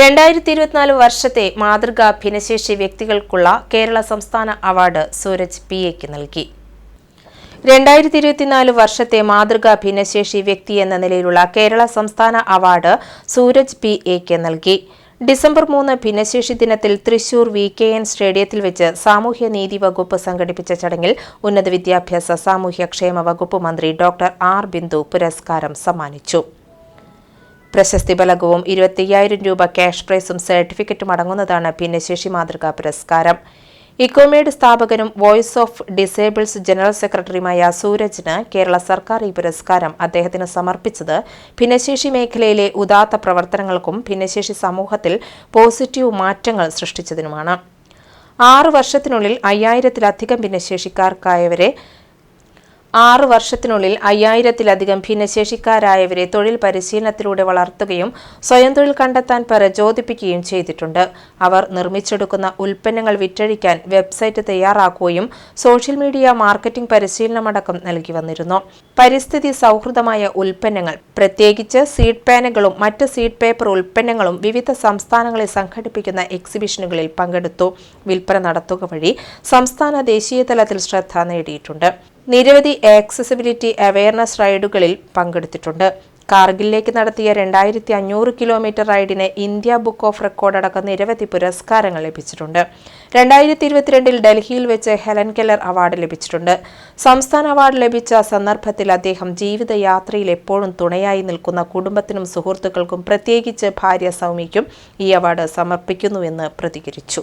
രണ്ടായിരത്തി ഇരുപത്തിനാല് വർഷത്തെ മാതൃകാ ഭിന്നശേഷി വ്യക്തികൾക്കുള്ള കേരള സംസ്ഥാന അവാർഡ് സൂരജ് പി എക്ക് നൽകി. രണ്ടായിരത്തി ഇരുപത്തിനാല് വർഷത്തെ മാതൃകാ ഭിന്നശേഷി വ്യക്തി എന്ന നിലയിലുള്ള കേരള സംസ്ഥാന അവാർഡ് സൂരജ് പി എക്ക് നൽകി. ഡിസംബർ മൂന്ന് ഭിന്നശേഷി ദിനത്തിൽ തൃശൂർ വി കെ എൻ സ്റ്റേഡിയത്തിൽ വെച്ച് സാമൂഹ്യനീതി വകുപ്പ് സംഘടിപ്പിച്ച ചടങ്ങിൽ ഉന്നത വിദ്യാഭ്യാസ സാമൂഹ്യക്ഷേമ വകുപ്പ് മന്ത്രി ഡോക്ടർ ആർ ബിന്ദു പുരസ്കാരം സമ്മാനിച്ചു. പ്രശസ്തി ഫലകവും ഇരുപത്തിയ്യായിരം രൂപ ക്യാഷ് പ്രൈസും സർട്ടിഫിക്കറ്റും അടങ്ങുന്നതാണ് ഭിന്നശേഷി മാതൃകാ പുരസ്കാരം. ഇക്കോമേഡ് സ്ഥാപകനും വോയിസ് ഓഫ് ഡിസേബിൾസ് ജനറൽ സെക്രട്ടറിയുമായ സൂരജിന് കേരള സർക്കാർ ഈ പുരസ്കാരം അദ്ദേഹത്തിന് സമർപ്പിച്ചത്. ഭിന്നശേഷി മേഖലയിലെ ഉദാത്ത പ്രവർത്തനങ്ങൾക്കും ഭിന്നശേഷി സമൂഹത്തിൽ പോസിറ്റീവ് മാറ്റങ്ങൾ സൃഷ്ടിച്ചതിനുമാണ്. ആറു വർഷത്തിനുള്ളിൽ അയ്യായിരത്തിലധികം ഭിന്നശേഷിക്കാർക്കായവരെ ആറ് വർഷത്തിനുള്ളിൽ അയ്യായിരത്തിലധികം ഭിന്നശേഷിക്കാരായവരെ തൊഴിൽ പരിശീലനത്തിലൂടെ വളർത്തുകയും സ്വയം തൊഴിൽ കണ്ടെത്താൻ പ്രചോദിപ്പിക്കുകയും ചെയ്തിട്ടുണ്ട്. അവർ നിർമ്മിച്ചെടുക്കുന്ന ഉൽപ്പന്നങ്ങൾ വിറ്റഴിക്കാൻ വെബ്സൈറ്റ് തയ്യാറാക്കുകയും സോഷ്യൽ മീഡിയ മാർക്കറ്റിംഗ് പരിശീലനമടക്കം നൽകി വന്നിരുന്നു. പരിസ്ഥിതി സൗഹൃദമായ ഉൽപ്പന്നങ്ങൾ പ്രത്യേകിച്ച് സീഡ് പാനുകളും മറ്റ് സീഡ് പേപ്പർ ഉൽപ്പന്നങ്ങളും വിവിധ സംസ്ഥാനങ്ങളിൽ സംഘടിപ്പിക്കുന്ന എക്സിബിഷനുകളിൽ പങ്കെടുത്തു. വിൽപ്പന നടത്തുക വഴി സംസ്ഥാന ദേശീയ തലത്തിൽ ശ്രദ്ധ നേടിയിട്ടുണ്ട്. നിരവധി ആക്സസിബിലിറ്റി അവയർനെസ് റൈഡുകളിൽ പങ്കെടുത്തിട്ടുണ്ട്. കാർഗിലിലേക്ക് നടത്തിയ രണ്ടായിരത്തി അഞ്ഞൂറ് കിലോമീറ്റർ റൈഡിന് ഇന്ത്യ ബുക്ക് ഓഫ് റെക്കോർഡ് അടക്കം നിരവധി പുരസ്കാരങ്ങൾ ലഭിച്ചിട്ടുണ്ട്. രണ്ടായിരത്തി ഇരുപത്തിരണ്ടിൽ ഡൽഹിയിൽ വെച്ച് ഹെലൻ കെല്ലർ അവാർഡ് ലഭിച്ചിട്ടുണ്ട്. സംസ്ഥാന അവാർഡ് ലഭിച്ച സന്ദർഭത്തിൽ അദ്ദേഹം ജീവിതയാത്രയിൽ എപ്പോഴും തുണയായി നിൽക്കുന്ന കുടുംബത്തിനും സുഹൃത്തുക്കൾക്കും പ്രത്യേകിച്ച് ഭാര്യ സൗമ്യയ്ക്കും ഈ അവാർഡ് സമർപ്പിക്കുന്നുവെന്ന് പ്രതികരിച്ചു.